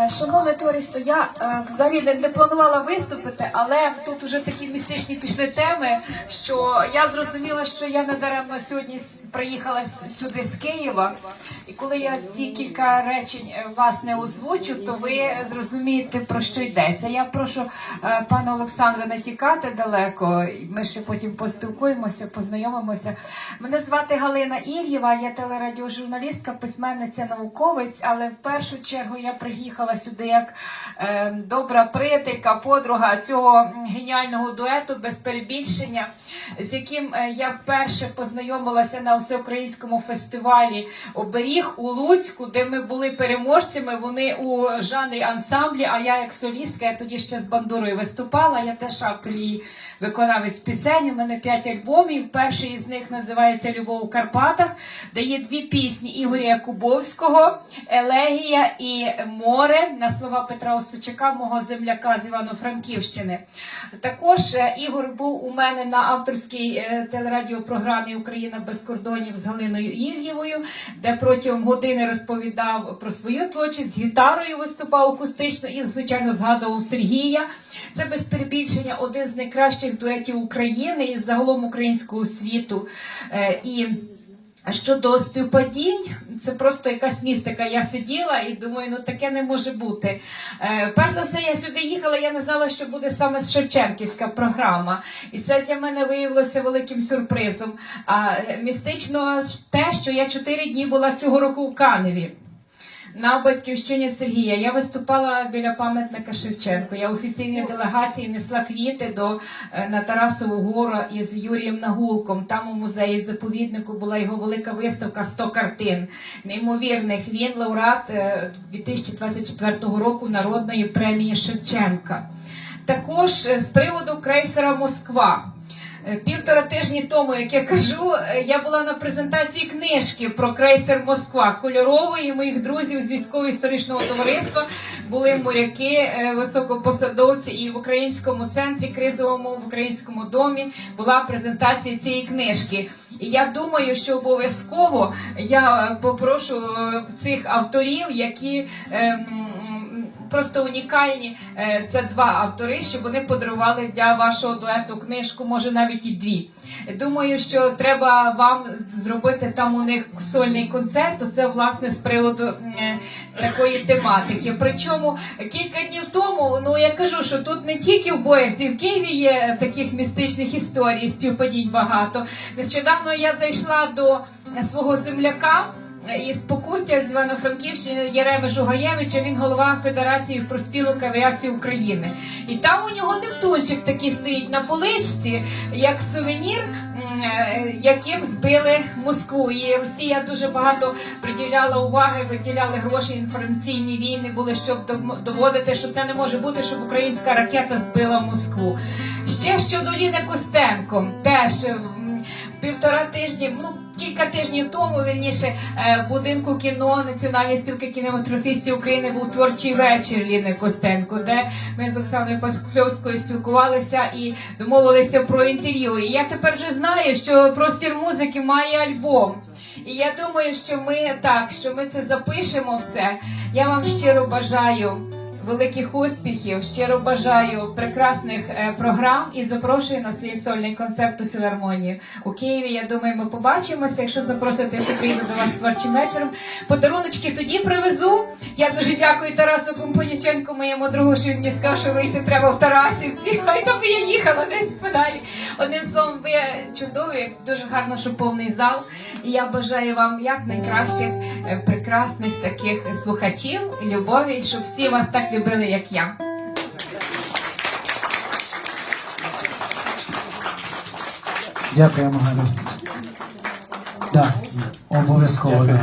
Е, Шановне товариство, я е, взагалі не, не планувала виступити, але тут уже такі містичні пішли теми, що я зрозуміла, що я не даремно сьогодні приїхала сюди з Києва. І коли я ці кілька речень е, вас не озвучу, то ви зрозумієте про що йдеться. Я прошу е, пана Олександра не тікати далеко. Ми ще потім поспілкуємося, познайомимося. Мене звати Галина Ільєва, я телерадіожурналістка, письменниця, науковець, але в першу чергу я приїхала сюди як е, добра приятелька, подруга цього геніального дуету без перебільшення, з яким я вперше познайомилася на всеукраїнському фестивалі Оберіг у Луцьку, де ми були переможцями. Вони у жанрі ансамблі. А я як солістка, я тоді ще з бандурою виступала. Я теж автор її виконавець пісень. У мене п'ять альбомів. Перший із них називається Любов у Карпатах, де є дві пісні Ігоря Якубовського, Елегія і Море на слова Петра Осучака, мого земляка з Івано-Франківщини. Також е, Ігор був у мене на авторській е, телерадіопрограмі Україна без кордонів з Галиною Ільєвою, де протягом години розповідав про свою творчість, з гітарою виступав акустично і, звичайно, згадував Сергія. Це без перебільшення один з найкращих дуетів України і загалом українського світу. Е, І щодо співпадінь, це просто якась містика. Я сиділа і думаю, ну таке не може бути. Е, перш за все, я сюди їхала, я не знала, що буде саме Шевченківська програма. І це для мене виявилося великим сюрпризом. А містично те, що я чотири дні була цього року в Каневі. На батьківщині Сергія я виступала біля пам'ятника Шевченко. Я офіційній делегації несла квіти до е, на Тарасову гору із Юрієм Нагулком. Там у музеї заповіднику була його велика виставка 100 картин. Неймовірних він лауреат е, 2024 року народної премії Шевченка. Також е, з приводу крейсера Москва. Е, Півтора тижні тому, як я кажу, е, я була на презентації книжки про крейсер Москва кольорової моїх друзів з військово-історичного товариства. Були моряки, е, високопосадовці, і в українському центрі кризовому в українському домі була презентація цієї книжки. І я думаю, що обов'язково я попрошу цих авторів, які. ем, Просто унікальні е, це два автори, щоб вони подарували для вашого дуету книжку, може навіть і дві. Думаю, що треба вам зробити там у них сольний концерт. Це власне з приводу е, такої тематики. Причому кілька днів тому, ну я кажу, що тут не тільки в Боярці, в Києві є таких містичних історій, співпадінь багато. Нещодавно я зайшла до свого земляка. Із Покуття з Івано-Франківщини Єреми Жугаєвича, він голова Федерації профспілок авіації України. І там у нього Нептунчик такий стоїть на поличці, як сувенір, е, яким збили Москву. І Росія дуже багато приділяла уваги, виділяли гроші, інформаційні війни були, щоб доводити, що це не може бути, щоб українська ракета збила Москву. Ще щодо Ліни Костенко, теж. Півтора тижні, ну кілька тижнів тому, вірніше, е, в будинку кіно Національної спілки кінематографістів України був творчий вечір Ліни Костенко, де ми з Оксаною Пасхльовською спілкувалися і домовилися про інтерв'ю. І я тепер вже знаю, що простір музики має альбом. І я думаю, що ми так, що ми це запишемо все. Я вам щиро бажаю великих успіхів. Щиро бажаю прекрасних е, програм і запрошую на свій сольний концерт у філармонії у Києві. Я думаю, ми побачимося. Якщо запросите, я приїду до вас творчим вечором. Подаруночки тоді привезу. Я дуже дякую Тарасу Компоніченку, моєму другу, що він мені сказав, що вийти треба в Тарасівці. Хай то би я їхала десь подалі. Одним словом, ви чудові, дуже гарно, що повний зал. І я бажаю вам якнайкращих, е, прекрасних таких слухачів, любові, щоб всі вас так любили, як я. Дякуємо, Галя. Да, обов'язково.